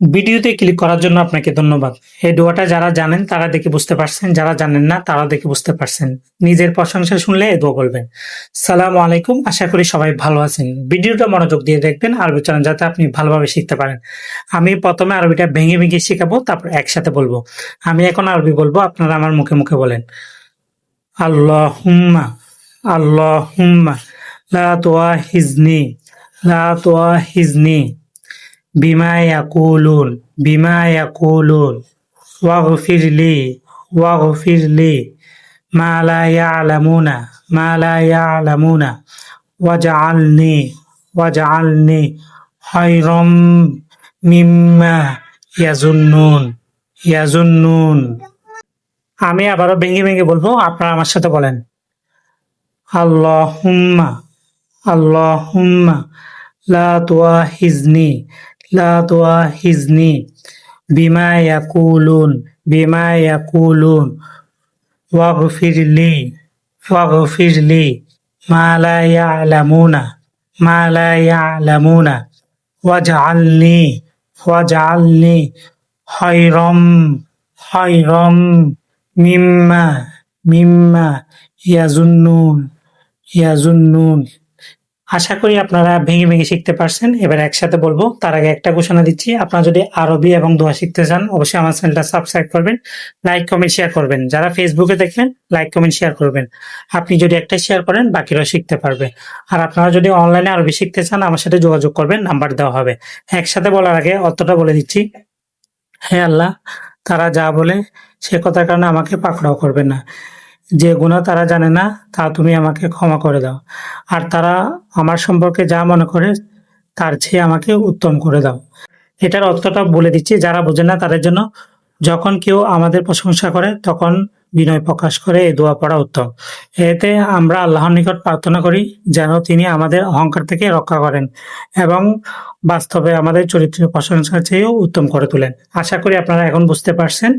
ভিডিওতে ক্লিক করার জন্য আপনাকে ধন্যবাদ। এই দোয়াটা যারা জানেন, তারা দেখে বুঝতে পারছেন। যারা জানেন না, তারা দেখে বুঝতে পারছেন। নিজের প্রশংসা শুনলে এই দোয়া বলবেন সালাম আলাইকুম। আশা করি সবাই ভালো আছেন। ভিডিওটা মনোযোগ দিয়ে দেখবেন, আরবি চ্যানেল যাতে আপনি ভালোভাবে শিখতে পারেন। আমি প্রথমে আরবিটা ভেঙে ভেঙে শেখাবো, তারপর একসাথে বলব। আমি এখন আরবি বলব, আপনারা আমার মুখে মুখে বলেন। আল্লাহ হুম্মা আল্লাহ হুম্মা লা তোয়া হিজনি লা তোয়া হিজনি বিমা ইয়াকুলুন বিমা ইয়াকুলুন ওয়াগফির লি ওয়াগফির লি মা লা ইয়ালামুনা মা লা ইয়ালামুনা ওয়াজআলনি ওয়াজআলনি খায়রাম মিম্মা ইয়াজুন্নুন ইয়াজুন্নুন আমি আবারও ভেঙে ভেঙে বলব, আপনারা আমার সাথে বলেন। আল্লাহ হুম্মা আল্লাহ হুম্মা লা তোয়া হিজনি লা তোয়া হিজনি বিমা ইয়াকুলুন বিমা ইয়াকুলুন ওয়াগফির লি ওয়াগফির লি মা লা ইয়ালামুনা মা লা ইয়ালামুনা ওয়াজআলনি ওয়াজআলনি খায়রাম খায়রাম মিম্মা মিম্মা ইয়াজুন্নুন ইয়াজুন্নুন আশা করি আপনারা ভেঙে ভেঙে শিখতে পারছেন। এবার একসাথে বলব, তার আগে একটা ঘোষণা দিচ্ছি। আপনারা যদি আরবি এবং দোয়া শিখতে চান, অবশ্যই আমার চ্যানেলটা সাবস্ক্রাইব করবেন লাইক কমেন্ট শেয়ার করবেন। যারা ফেসবুকে দেখবেন লাইক কমেন্ট শেয়ার করবেন। আপনি যদি একটা শেয়ার করেন, বাকিরাও শিখতে পারবে। আর আপনারা যদি অনলাইনে আরবি শিখতে চান, আমার সাথে যোগাযোগ করবেন নাম্বার দেওয়া হবে। একসাথে বলার আগে অতটা বলে দিচ্ছি। হ্যাঁ আল্লাহ, তারা যা বলে সে কথার কারণে আমাকে পাকড়াও করবে না। যে গুণা তারা জানে না, তা তুমি আমাকে ক্ষমা করে দাও। আর তারা আমার সম্পর্কে যা মনে করে, তার চেয়ে আমাকে উত্তম করে দাও। এটার অর্থটা বলে দিচ্ছি, যারা বোঝে না তাদের জন্য, যখন কেউ আমাদের প্রশংসা করে, তখন বিনয় প্রকাশ করে, এই দোয়া পড়া উত্তম। এতে আমরা আল্লাহর নিকট প্রার্থনা করি, যেন তিনি আমাদের অহংকার থেকে রক্ষা করেন এবং বাস্তবে আমাদের চরিত্রের প্রশংসার চেয়েও উত্তম করে তোলেন। আশা করি আপনারা এখন বুঝতে পারছেন।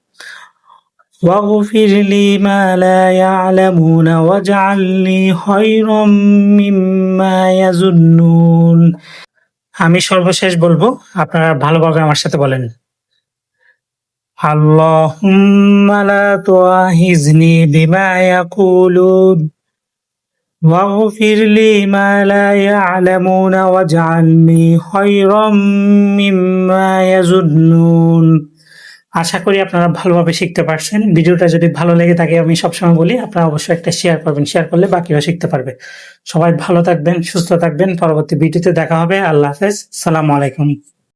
واغفر لي ما لا يعلمون واجعلني خيرا مما يظنون আমি সর্বশেষ বলবো আপনারা ভালোভাবে আমার সাথে বলেন اللهم لا تؤاخذني بما يقولون واغفر لي ما لا يعلمون واجعلني خيرا مما يظنون আশা করি আপনারা ভালোভাবে শিখতে পারছেন। ভিডিওটা যদি ভালো লেগে থাকে, আমি সবসময় বলি, আপনারা অবশ্যই একটা শেয়ার করবেন। শেয়ার করলে বাকিও শিখতে পারবে। সবাই ভালো থাকবেন, সুস্থ থাকবেন। পরবর্তী ভিডিওতে দেখা হবে। আল্লাহ হাফেজ। সালাম আলাইকুম।